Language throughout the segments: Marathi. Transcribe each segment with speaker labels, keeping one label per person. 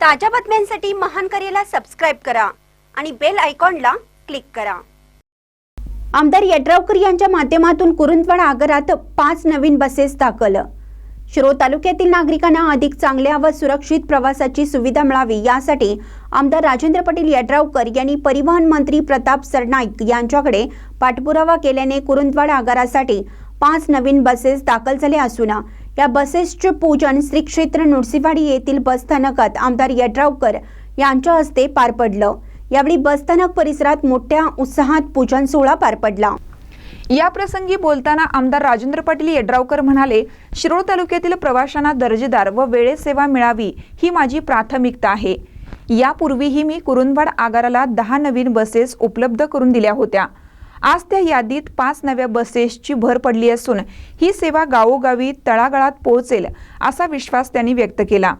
Speaker 1: ताज्या बातम्यांसाठी महान करेला सबस्क्राईब करा आणि बेल आयकॉनला क्लिक करा. आमदार यड्रावकर यांच्या माध्यमातून कुरुंदवाड आगारात पाच नवीन बसेस दाखल. शिरो तालुक्यातील नागरिकांना अधिक चांगल्या व सुरक्षित प्रवासाची सुविधा मिळावी यासाठी आमदार राजेंद्र पाटील यड्रावकर यांनी परिवहन मंत्री प्रताप सरनाईक यांच्याकडे पाठपुरावा केल्याने कुरुंदवाड आगारासाठी पाच नवीन बसेस दाखल झाल्या असून या बसेसचे पूजन श्री क्षेत्र नृसिंहवाडी येथील बसस्थानकात आमदार यड्रावकर यांच्या हस्ते पार पडलं. यावेळी बसस्थानक परिसरात मोठ्या उत्साहात पूजन सोहळा पार पडला.
Speaker 2: या प्रसंगी बोलताना आमदार राजेंद्र पाटील यड्रावकर म्हणाले शिरोळ तालुक्यातील प्रवाशांना दर्जेदार व वेळेत सेवा मिळावी ही माझी प्राथमिकता आहे. यापूर्वीही मी कुरुंदवाड आगाराला दहा नवीन बसेस उपलब्ध करून दिल्या होत्या. आज त्या यादीत पाच नव्या बसेसची भर पडली असून ही सेवा गावोगावी तळागाळात पोहोचेल असा विश्वास त्यांनी व्यक्त केला.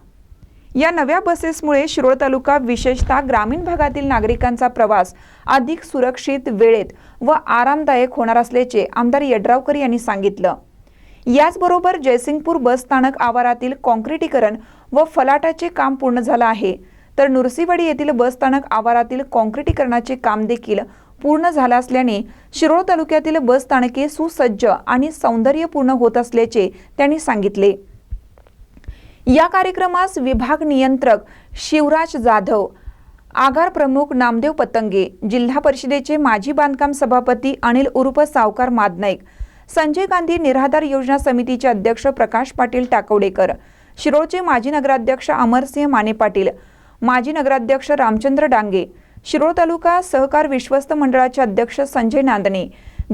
Speaker 2: या नव्या बसेसमुळे शिरोळ तालुका विशेषतः ग्रामीण भागातील नागरिकांचा प्रवास अधिक सुरक्षित वेळेत व आरामदायक होणार असल्याचे आमदार यड्रावकर यांनी सांगितलं. याचबरोबर जयसिंगपूर बस स्थानक आवारातील कॉन्क्रिटीकरण व फलाटाचे काम पूर्ण झालं आहे. तर नुरसीवाडी येथील बस स्थानक आवारातील कॉन्क्रिटीकरणाचे काम देखील पूर्ण झाला असल्याने शिरोळ तालुक्यातील बस स्थानके सुसज्ज आणि सौंदर्यपूर्ण होत असल्याचे त्यांनी सांगितले. या कार्यक्रमास विभाग नियंत्रक शिवराज जाधव आगार प्रमुख नामदेव पतंगे जिल्हा परिषदेचे माजी बांधकाम सभापती अनिल उरुप सावकार मादनाईक संजय गांधी निराधार योजना समितीचे अध्यक्ष प्रकाश पाटील टाकवडेकर शिरोळचे माजी नगराध्यक्ष अमरसिंह माने पाटील माजी नगराध्यक्ष रामचंद्र डांगे शिरोळ तालुका सहकार विश्वस्त मंडळाचे अध्यक्ष संजय नांदणे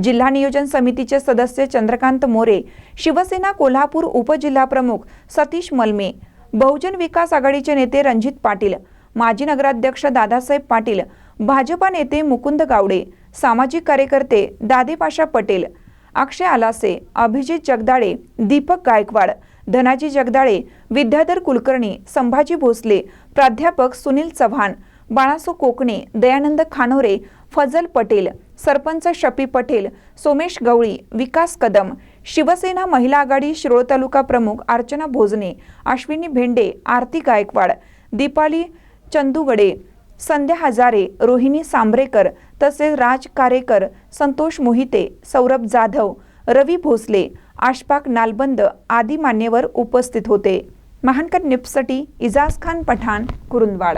Speaker 2: जिल्हा नियोजन समितीचे सदस्य चंद्रकांत मोरे शिवसेना कोल्हापूर उपजिल्हाप्रमुख सतीश मलमे बहुजन विकास आघाडीचे नेते रणजित पाटील माजी नगराध्यक्ष दादासाहेब पाटील भाजपा नेते मुकुंद गावडे सामाजिक कार्यकर्ते दादेपाशा पटेल अक्षय आलासे अभिजित जगदाळे दीपक गायकवाड धनाजी जगदाळे विद्याधर कुलकर्णी संभाजी भोसले प्राध्यापक सुनील चव्हाण बाळासो कोकणे दयानंद खानोरे फजल पटेल सरपंच शफी पटेल सोमेश गवळी विकास कदम शिवसेना महिला आघाडी शिरोळ तालुका प्रमुख अर्चना भोजने अश्विनी भेंडे आरती गायकवाड दीपाली चंदुगडे संध्या हजारे रोहिणी सांबरेकर तसेच राज कारेकर संतोष मोहिते सौरभ जाधव रवी भोसले आशपाक नालबंद आदी मान्यवर उपस्थित होते. महानकर निप्सटी इजाज खान पठाण कुरुंदवाड.